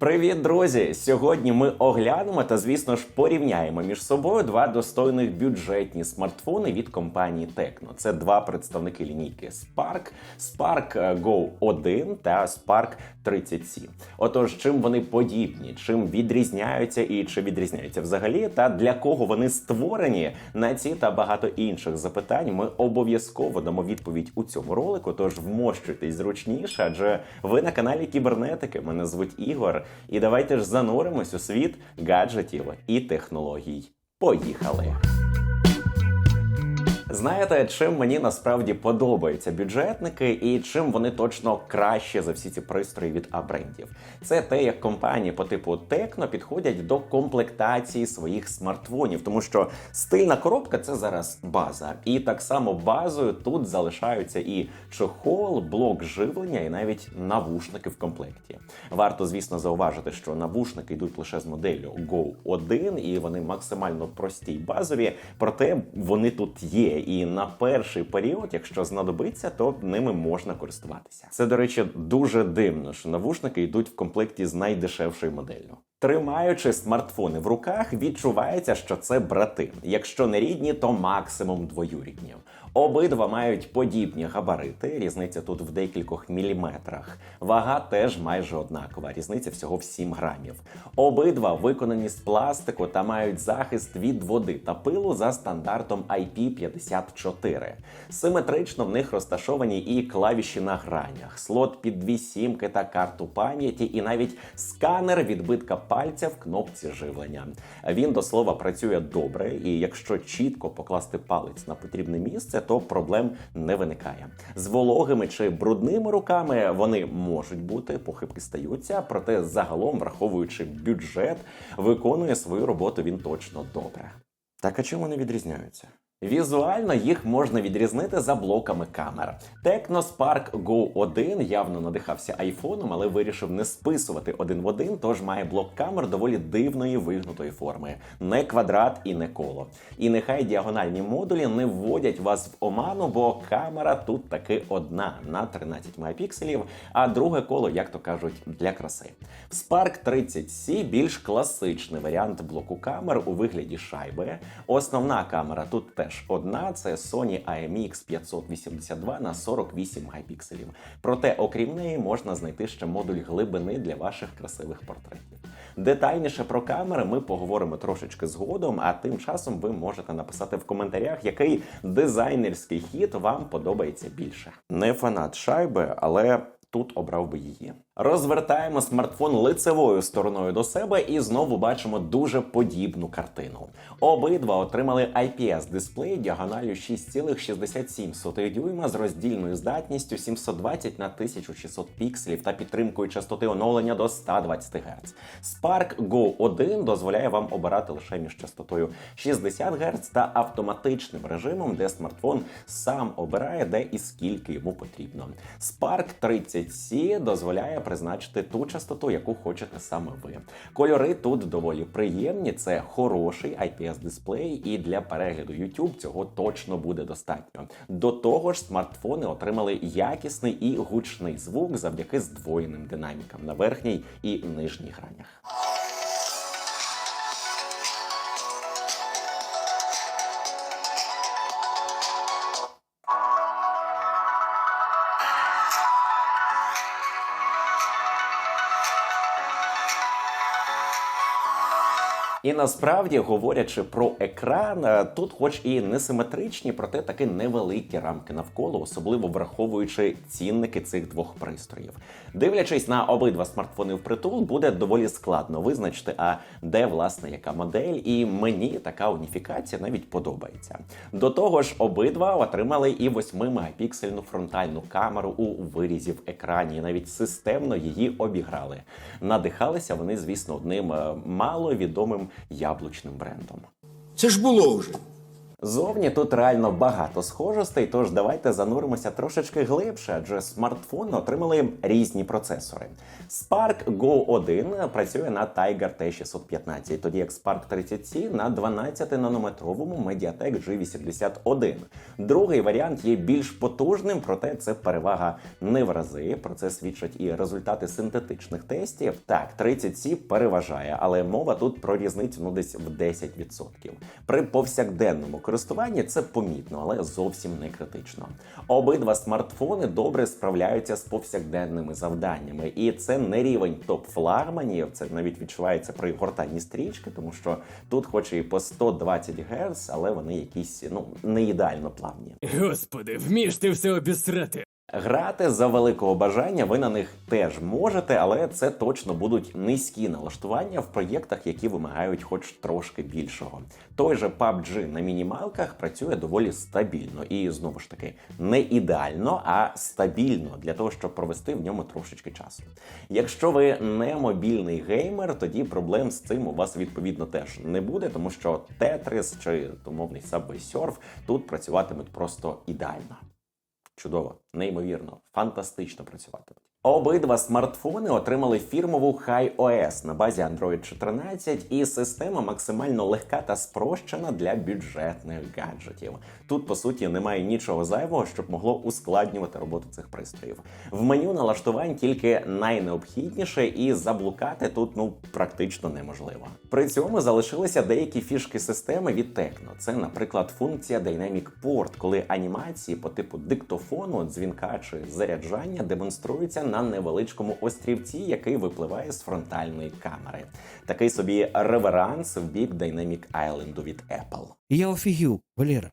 Привіт, друзі! Сьогодні ми оглянемо та, звісно ж, порівняємо між собою два достойних бюджетні смартфони від компанії Tecno. Це два представники лінійки Spark, Spark е, Go 1 та Spark 30C. Отож, чим вони подібні, чим відрізняються і чи відрізняються взагалі, та для кого вони створені на ці та багато інших запитань, ми обов'язково дамо відповідь у цьому ролику. Тож вмощуйтесь зручніше, адже ви на каналі Кібернетики. Мене звуть Ігор. І давайте ж зануримось у світ гаджетів і технологій. Поїхали! Знаєте, чим мені насправді подобаються бюджетники і чим вони точно краще за всі ці пристрої від А-брендів? Це те, як компанії по типу Tecno підходять до комплектації своїх смартфонів, тому що стильна коробка це зараз база. І так само базою тут залишаються і чохол, блок живлення, і навіть навушники в комплекті. Варто, звісно, зауважити, що навушники йдуть лише з моделлю Go 1, і вони максимально прості й базові, проте вони тут є. І на перший період, якщо знадобиться, то ними можна користуватися. Це, до речі, дуже дивно, що навушники йдуть в комплекті з найдешевшою моделлю. Тримаючи смартфони в руках, відчувається, що це брати. Якщо не рідні, то максимум двоюрідні. Обидва мають подібні габарити. Різниця тут в декількох міліметрах. Вага теж майже однакова. Різниця всього в 7 грамів. Обидва виконані з пластику та мають захист від води та пилу за стандартом IP54. Симетрично в них розташовані і клавіші на гранях, слот під дві сімки та карту пам'яті, і навіть сканер відбитка пальця в кнопці живлення. Він до слова працює добре, і якщо чітко покласти палець на потрібне місце, то проблем не виникає. З вологими чи брудними руками вони можуть бути, похибки стаються, проте загалом, враховуючи бюджет, виконує свою роботу він точно добре. Так а чим вони відрізняються? Візуально їх можна відрізнити за блоками камер. Spark Go 1 явно надихався айфоном, але вирішив не списувати один в один, тож має блок камер доволі дивної вигнутої форми, не квадрат і не коло. І нехай діагональні модулі не вводять вас в оману, бо камера тут таки одна на 13 мегапікселів, а друге коло, як то кажуть, для краси. Spark 30C більш класичний варіант блоку камер у вигляді шайби. Основна камера тут теж одна це Sony IMX 582 на 48 мегапікселів. Проте, окрім неї, можна знайти ще модуль глибини для ваших красивих портретів. Детальніше про камери ми поговоримо трошечки згодом, а тим часом ви можете написати в коментарях, який дизайнерський хід вам подобається більше. Не фанат шайби, але тут обрав би її. Розвертаємо смартфон лицевою стороною до себе і знову бачимо дуже подібну картину. Обидва отримали IPS дисплей діагоналю 6,67 дюйма з роздільною здатністю 720 на 1600 пікселів та підтримкою частоти оновлення до 120 Гц. Spark Go 1 дозволяє вам обирати лише між частотою 60 Гц та автоматичним режимом, де смартфон сам обирає, де і скільки йому потрібно. Spark 30C дозволяє призначити ту частоту, яку хочете саме ви. Кольори тут доволі приємні. Це хороший IPS дисплей, і для перегляду YouTube цього точно буде достатньо. До того ж, смартфони отримали якісний і гучний звук завдяки здвоєним динамікам на верхній і нижній гранях. І насправді, говорячи про екран, е, тут, хоч і несиметричні, проте таки невеликі рамки навколо, особливо враховуючи цінники цих двох пристроїв. Дивлячись на обидва смартфони впритул, буде доволі складно визначити, а де власне яка модель, і мені така уніфікація навіть подобається. До того ж, обидва отримали і 8-мегапіксельну фронтальну камеру у вирізі в екрані, і навіть системно її обіграли. Надихалися вони, звісно, одним е, маловідомим яблучним брендом. Це ж було вже. Зовні тут реально багато схожостей, тож давайте зануримося трошечки глибше, адже смартфони отримали різні процесори. Spark Go 1 працює на Tiger T615, тоді як Spark 30C на 12-нанометровому Mediatek G81. Другий варіант є більш потужним, проте це перевага не в рази. Про це свідчать і результати синтетичних тестів. Так, 30C переважає, але мова тут про різницю ну десь в 10%. При повсякденному користуванні це помітно, але зовсім не критично. Обидва смартфони добре справляються з повсякденними завданнями, і це не рівень топ-флагманів. Це навіть відчувається при гортанні стрічки, тому що тут, хоч і по 120 Гц, але вони якісь ну не ідеально плавні. Господи, вмієш ти все обісрати. Грати за великого бажання ви на них теж можете, але це точно будуть низькі налаштування в проєктах, які вимагають хоч трошки більшого. Той же PUBG на мінімалках працює доволі стабільно і знову ж таки не ідеально, а стабільно для того, щоб провести в ньому трошечки часу. Якщо ви не мобільний геймер, тоді проблем з цим у вас відповідно теж не буде, тому що Tetris чи умовний Subway Surf тут працюватимуть просто ідеально. Чудово, неймовірно, фантастично працюватимуть. Обидва смартфони отримали фірмову High OS на базі Android 14, і система максимально легка та спрощена для бюджетних гаджетів. Тут, по суті, немає нічого зайвого, щоб могло ускладнювати роботу цих пристроїв. В меню налаштувань тільки найнеобхідніше, і заблукати тут ну практично неможливо. При цьому залишилися деякі фішки системи від Tecno. Це, наприклад, функція Dynamic Port, коли анімації по типу диктофону, дзвінка чи заряджання демонструються на невеличкому острівці, який випливає з фронтальної камери. Такий собі реверанс в бік Dynamic Island від Apple. Я офігів, Валера.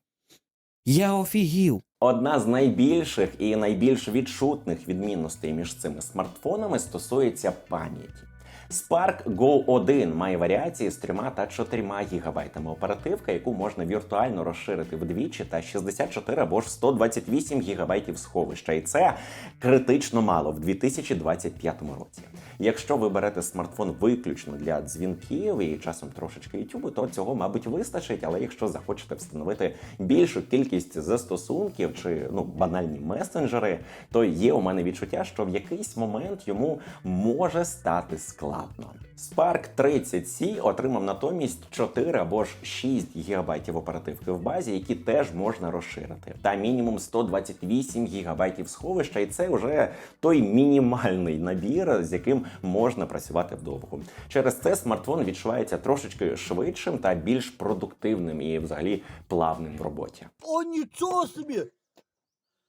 Я офігів. Одна з найбільших і найбільш відчутних відмінностей між цими смартфонами стосується пам'яті. Spark Go 1 має варіації з 3 та 4 гігабайтами оперативка, яку можна віртуально розширити вдвічі та 64 або ж 128 гігабайтів сховища. І це критично мало в 2025 році. Якщо ви берете смартфон виключно для дзвінків і часом трошечки YouTube, то цього, мабуть, вистачить. Але якщо захочете встановити більшу кількість застосунків чи ну банальні месенджери, то є у мене відчуття, що в якийсь момент йому може стати складно. Spark 30C отримав натомість 4 або ж 6 гігабайтів оперативки в базі, які теж можна розширити, та мінімум 128 гігабайтів сховища, і це вже той мінімальний набір, з яким можна працювати вдовго. Через це смартфон відчувається трошечки швидшим та більш продуктивним і, взагалі, плавним в роботі. О, нічого собі!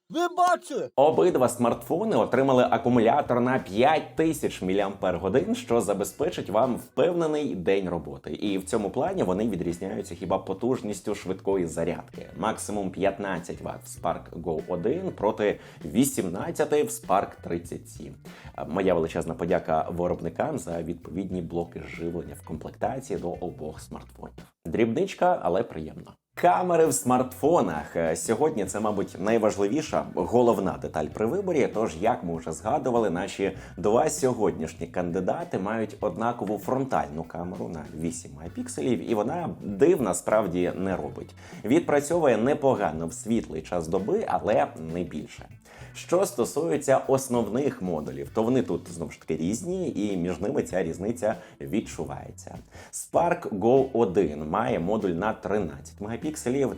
Ви бачили? Обидва смартфони отримали акумулятор на 5000 мАч, що забезпечить вам впевнений день роботи. І в цьому плані вони відрізняються хіба потужністю швидкої зарядки. Максимум 15 Вт в Spark Go 1 проти 18 в Spark 30C. Моя величезна подяка виробникам за відповідні блоки живлення в комплектації до обох смартфонів. Дрібничка, але приємно. Камери в смартфонах Е, сьогодні це, мабуть, найважливіша головна деталь при виборі. Тож, як ми вже згадували, наші два сьогоднішні кандидати мають однакову фронтальну камеру на 8 мегапікселів, і вона дивна справді не робить. Відпрацьовує непогано в світлий час доби, але не більше. Що стосується основних модулів, то вони тут знову ж таки різні, і між ними ця різниця відчувається. Spark Go 1 має модуль на 13 мегапікселів,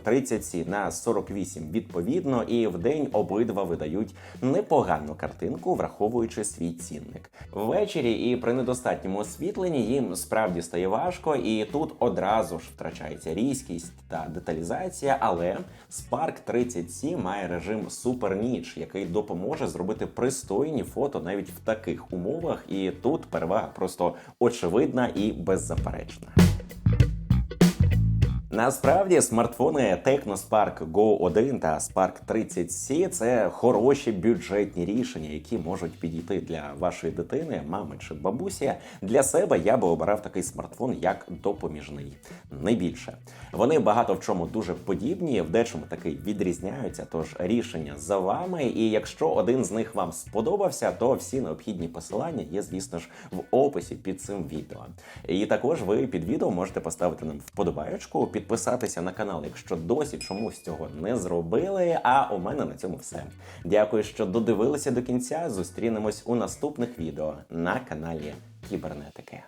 30 на 48 відповідно, і в день обидва видають непогану картинку, враховуючи свій цінник. Ввечері і при недостатньому освітленні їм справді стає важко, і тут одразу ж втрачається різкість та деталізація. Але Spark 30C має режим Niche, який допоможе зробити пристойні фото навіть в таких умовах, і тут перевага просто очевидна і беззаперечна. Насправді смартфони Spark Go 1 та Spark 30C – це хороші бюджетні рішення, які можуть підійти для вашої дитини, мами чи бабусі. Для себе я би обирав такий смартфон як допоміжний, не більше. Вони багато в чому дуже подібні, в дечому таки відрізняються. Тож рішення за вами. І якщо один з них вам сподобався, то всі необхідні посилання є, звісно ж, в описі під цим відео. І також ви під відео можете поставити нам вподобаєчку, підписатися на канал, якщо досі чомусь цього не зробили. А у мене на цьому все. Дякую, що додивилися до кінця. Зустрінемось у наступних відео на каналі Кібернетики.